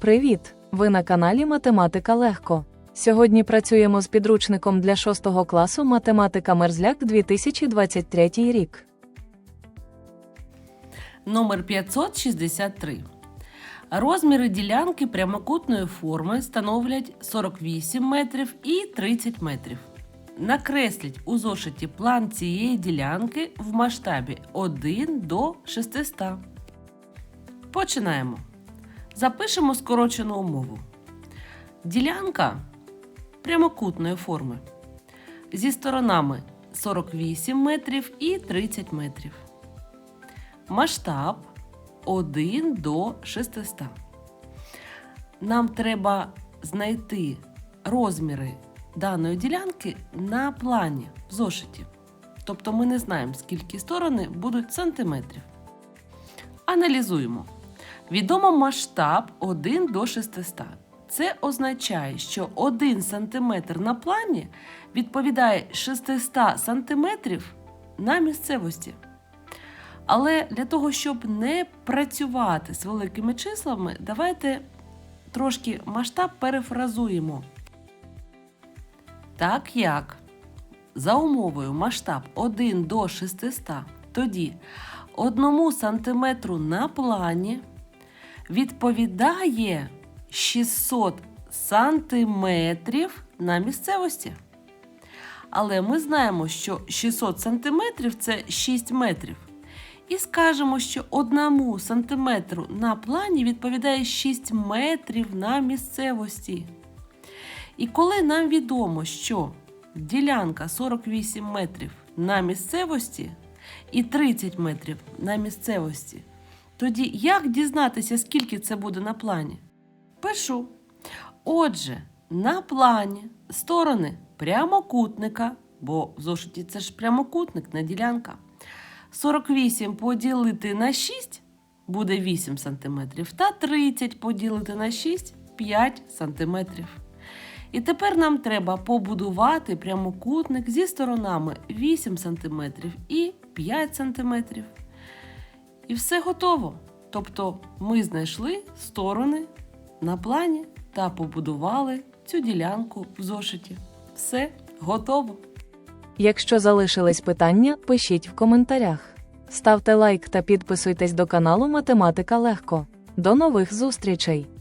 Привіт! Ви на каналі Математика Легко. Сьогодні працюємо з підручником для 6 класу Математика Мерзляк 2023 рік. Номер 563. Розміри ділянки прямокутної форми становлять 48 метрів і 30 метрів. Накресліть у зошиті план цієї ділянки в масштабі 1 до 600. Починаємо. Запишемо скорочену умову. Ділянка прямокутної форми зі сторонами 48 метрів і 30 метрів. Масштаб 1 до 600. Нам треба знайти розміри даної ділянки на плані в зошиті. Тобто ми не знаємо, скільки сторони будуть сантиметрів. Аналізуємо. Відомо масштаб 1 до 600. Це означає, що 1 см на плані відповідає 600 см на місцевості. Але для того, щоб не працювати з великими числами, давайте трошки масштаб перефразуємо. Так як за умовою масштаб 1 до 600, тоді 1 сантиметру на плані відповідає 600 сантиметрів на місцевості. Але ми знаємо, що 600 сантиметрів це 6 метрів. І скажемо, що 1 сантиметру на плані відповідає 6 метрів на місцевості. І коли нам відомо, що ділянка 48 метрів на місцевості і 30 метрів на місцевості, тоді як дізнатися, скільки це буде на плані? Пишу. Отже, на плані сторони прямокутника, бо в зошиті це ж прямокутник, не ділянка. 48 поділити на 6 буде 8 см, та 30 поділити на 6 5 см. І тепер нам треба побудувати прямокутник зі сторонами 8 см і 5 см. І все готово. Тобто ми знайшли сторони на плані та побудували цю ділянку в зошиті. Все готово. Якщо залишились питання, пишіть в коментарях. Ставте лайк та підписуйтесь до каналу Математика Легко. До нових зустрічей!